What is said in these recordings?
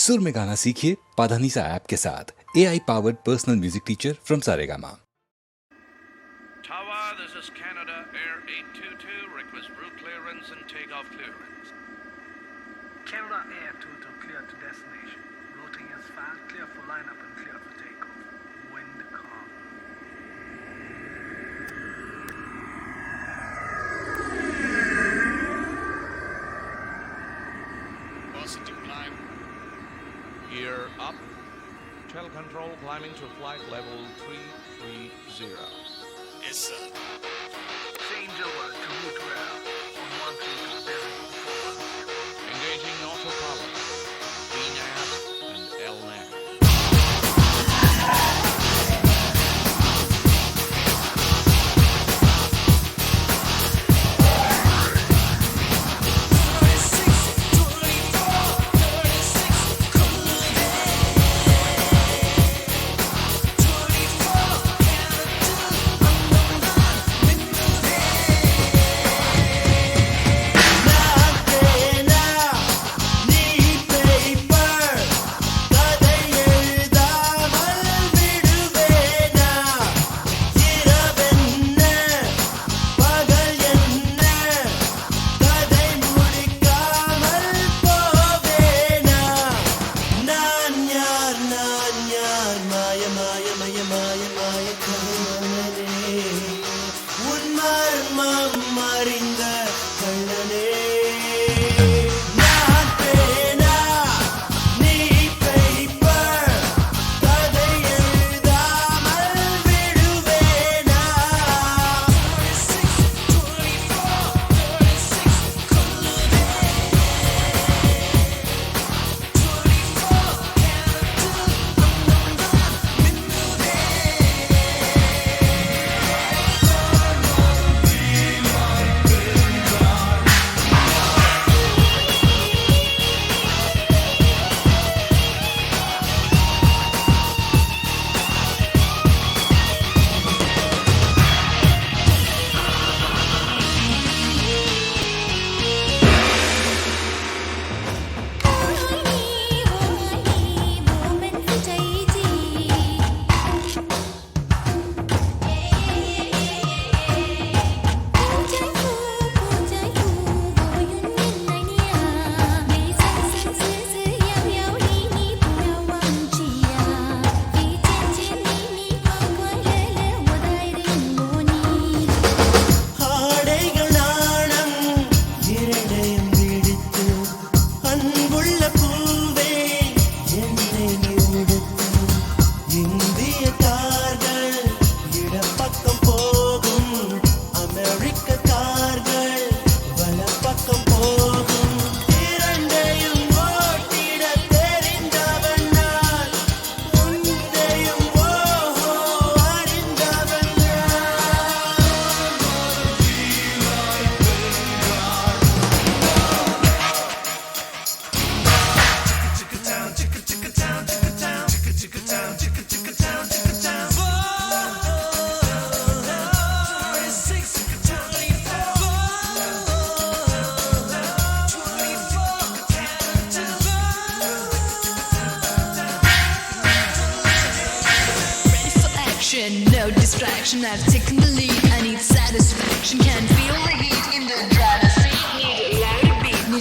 सुर में गाना सीखिए पाधानीसा ऐप के साथ A I powered personal music teacher from Saregama This Canada Air 822. Request route clearance and takeoff clearance. Canada Air 22 clear to destination. Routing is fine. Clear for lineup and clear for control, climbing to flight level 330. Yes, sir. Change alert. Böyle kalın ömrüm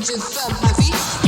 just up my feet.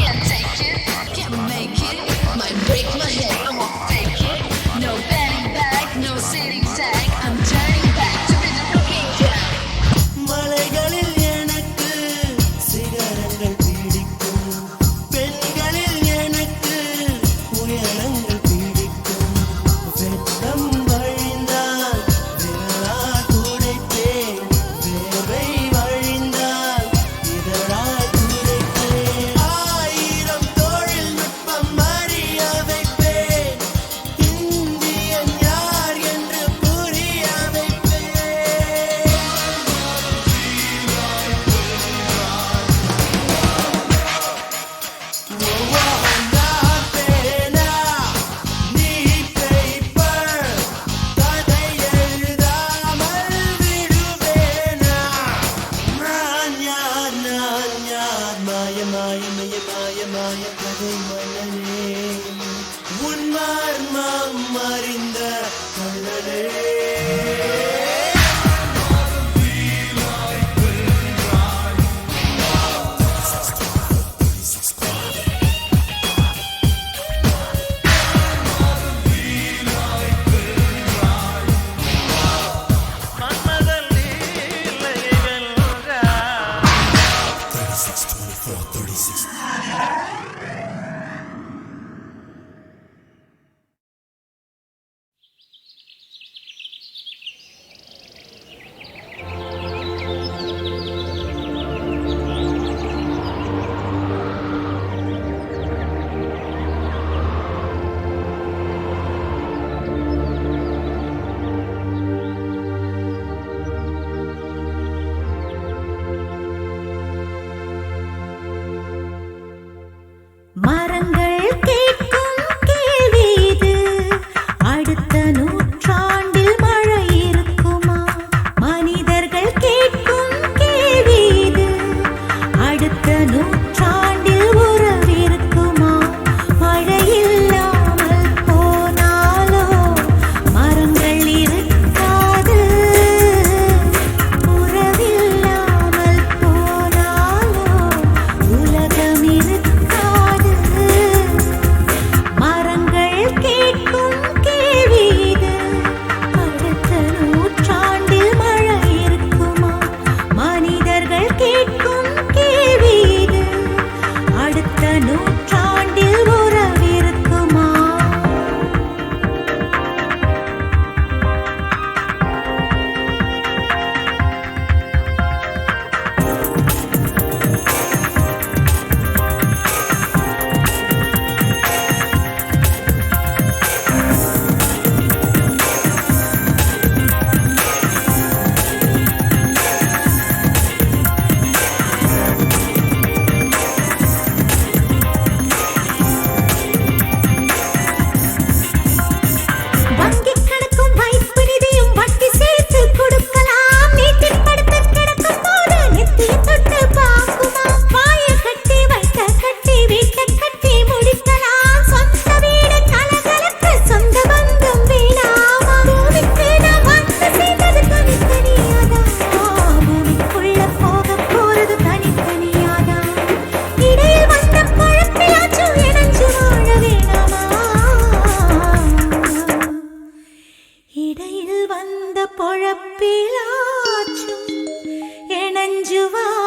you are.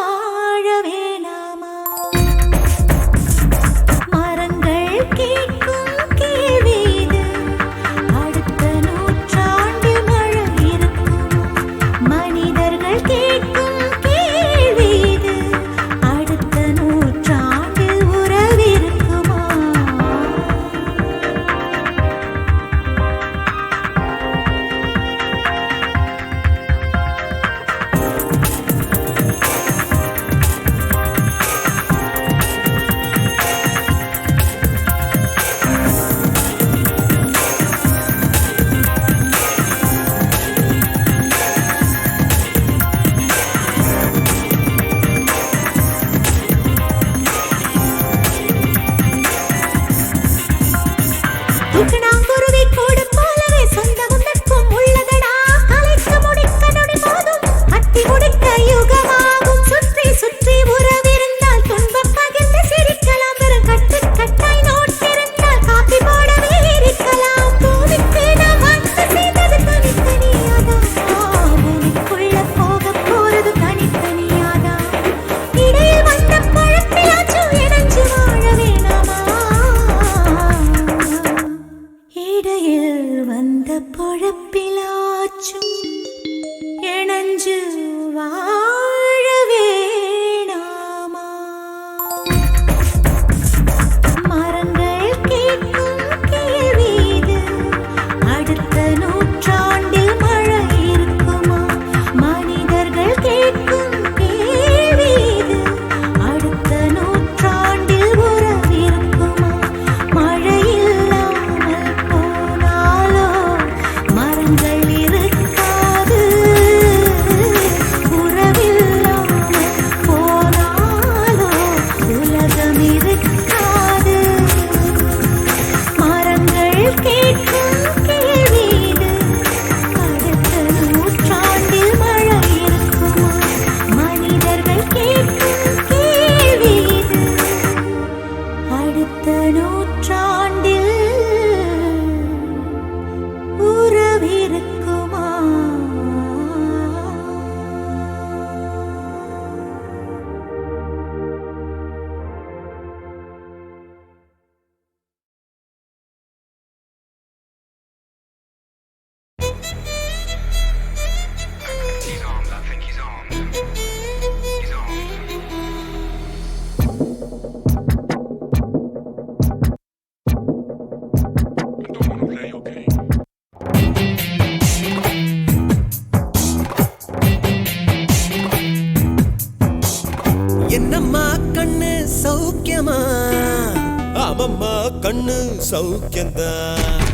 முக்கியம்தான்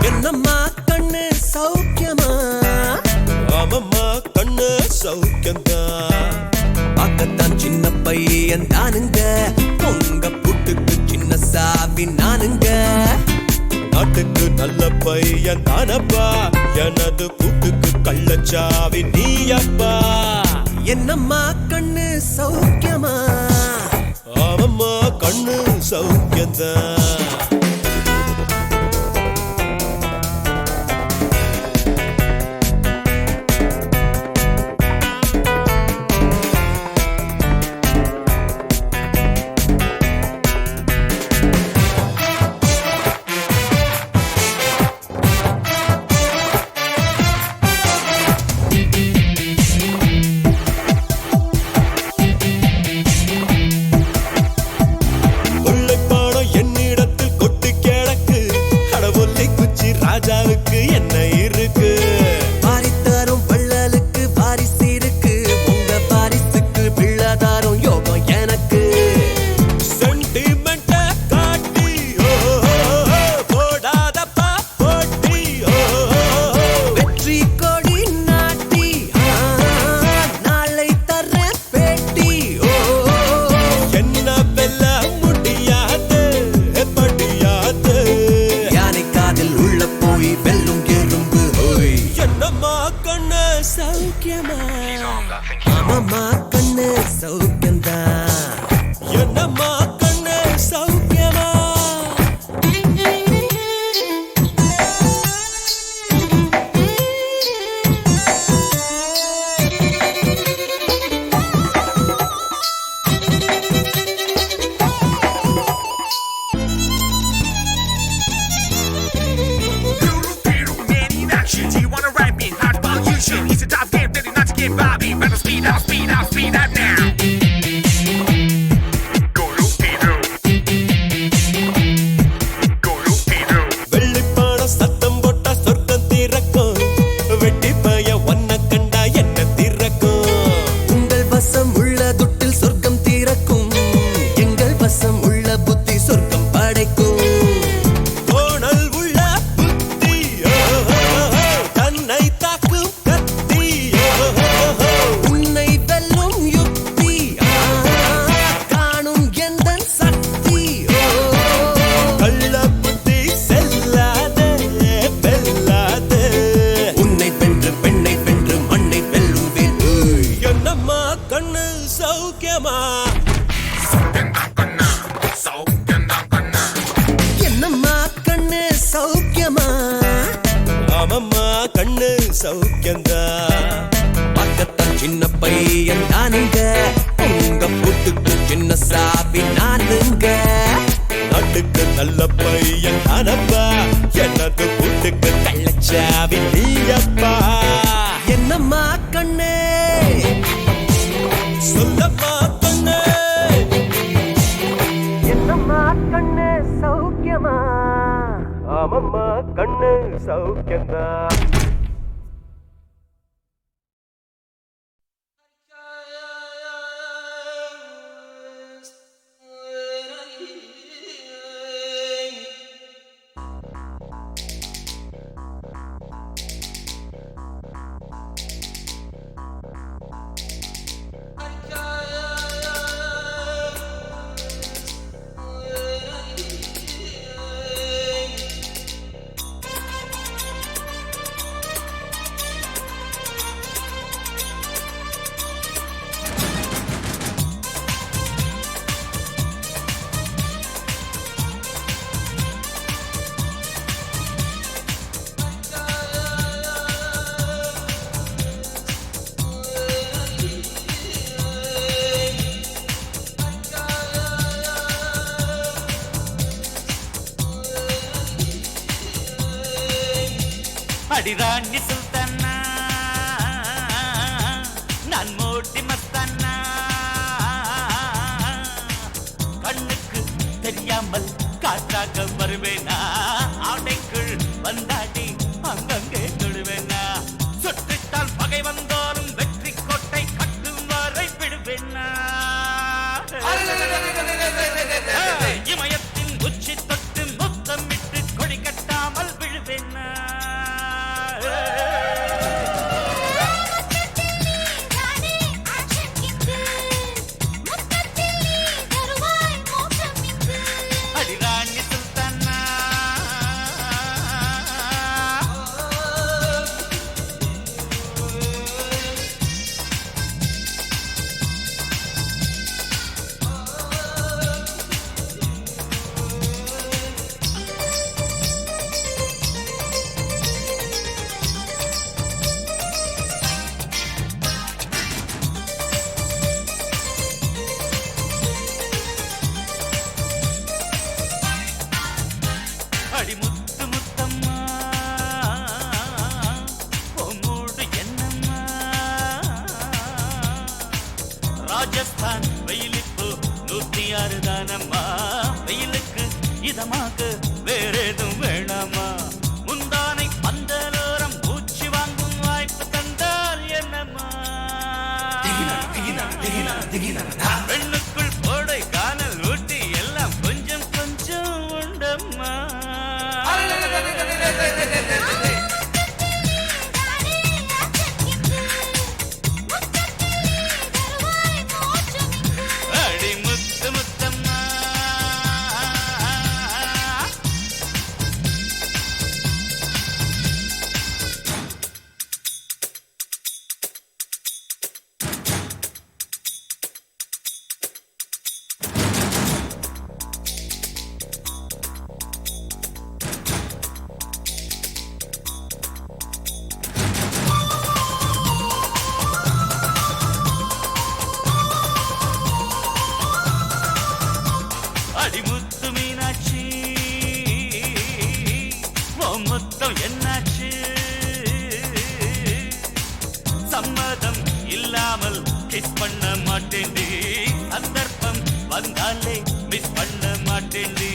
என்னம்மா கண்ணு சௌக்கியமா? ஆமம்மா கண்ணு சௌக்கியம்தான் பார்க்கத்தான் சின்ன பையன் தானுங்க. உங்க புட்டுக்கு சின்ன சாவி நானுங்க. நாட்டுக்கு நல்ல பையன் தானப்பா. எனது புட்டுக்கு கள்ளச்சாவி நீயப்பா. என்னம்மா கண்ணு சௌக்கியமா? ஆமம்மா கண்ணு சௌக்கியம்தான் கண்ணு சௌக்க வீட்டுக்கு நல்ல பையன் நானப்பா எனது வீட்டுக்கு கள்ளச்சாவி நீயப்பா. என்னம்மா கண்ணே? சொல்லம்மா கண்ணே. என்னம்மா கண்ணே சௌக்கியமா? ஆமம்மா கண்ணு சௌக்கியம்தான். அடிராணி சுல்தானா? நான் மோட்டி மஸ்தானா? கண்ணுக்கு தெரியாமல் காற்றாக வருவேனா? ஆடைக்குள் வந்தாடி அங்கங்கே தொடுவேனா சுற்றிட்டால் பகை வந்தாலும் வெற்றி கோட்டை கட்டும் வரை விடுவேனா? இமயத்தின் வந்தாலே மிஸ் பண்ண மாட்டேன்டி.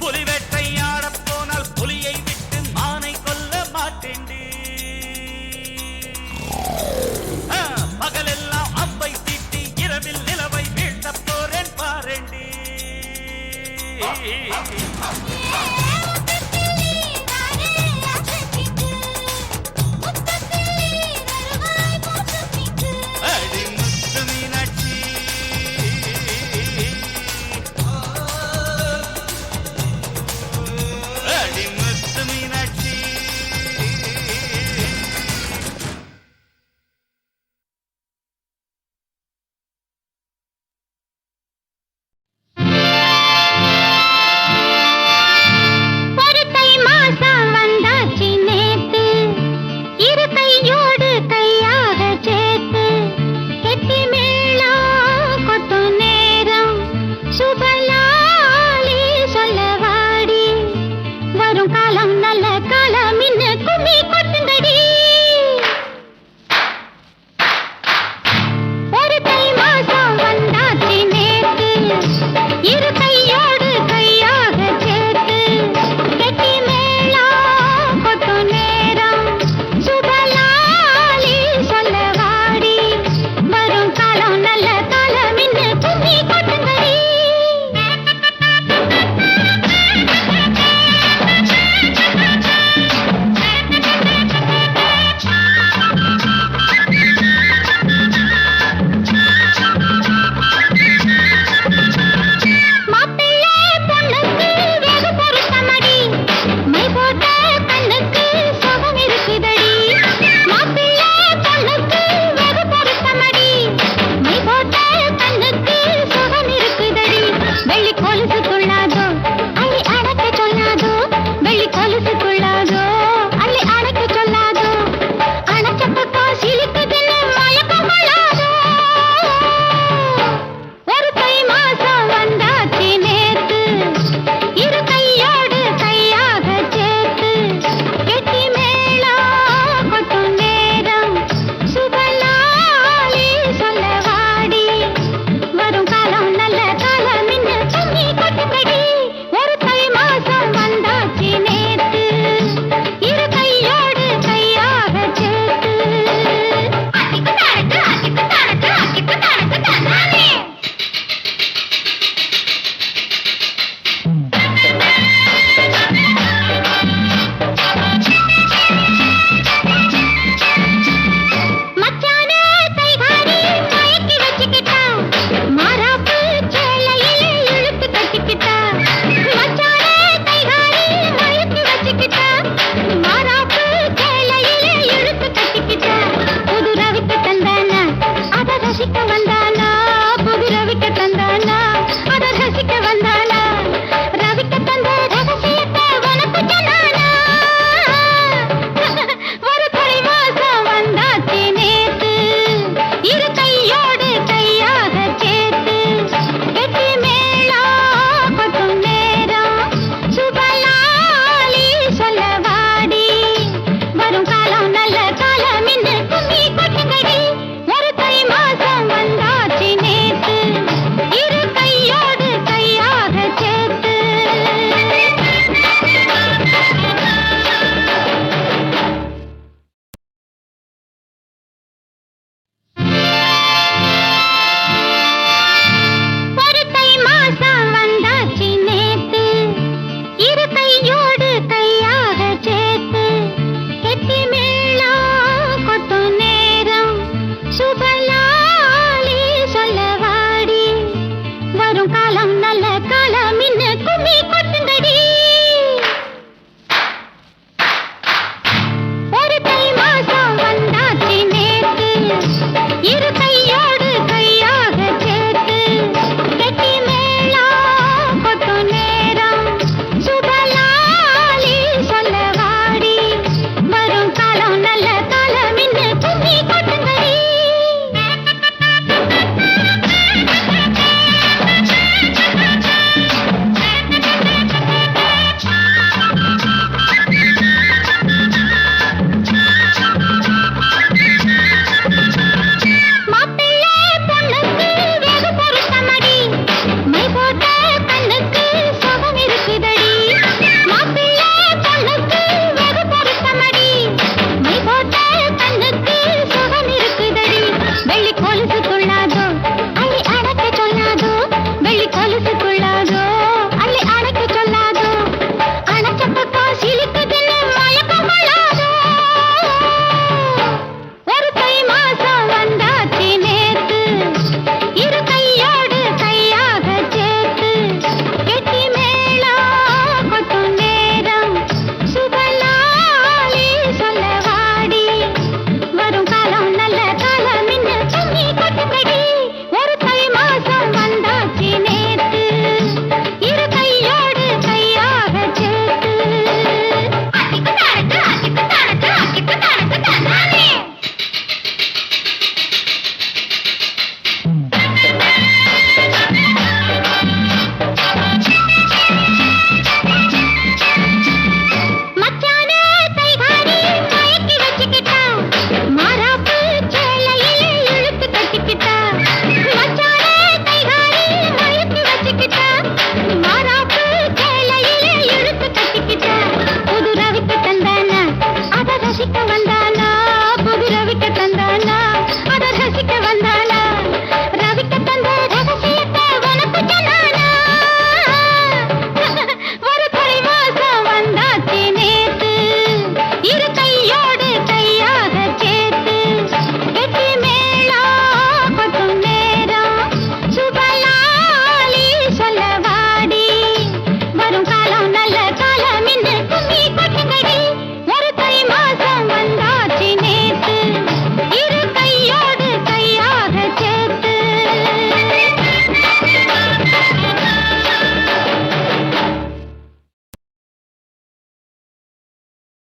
புலி வேட்டையாட போனால் புலியை விட்டு மானை கொல்ல மாட்டேன்டி. பகலெல்லாம் அம்பை தீட்டி இரவில் நிலவை வீழ்த்த போறேன் பாரேண்டி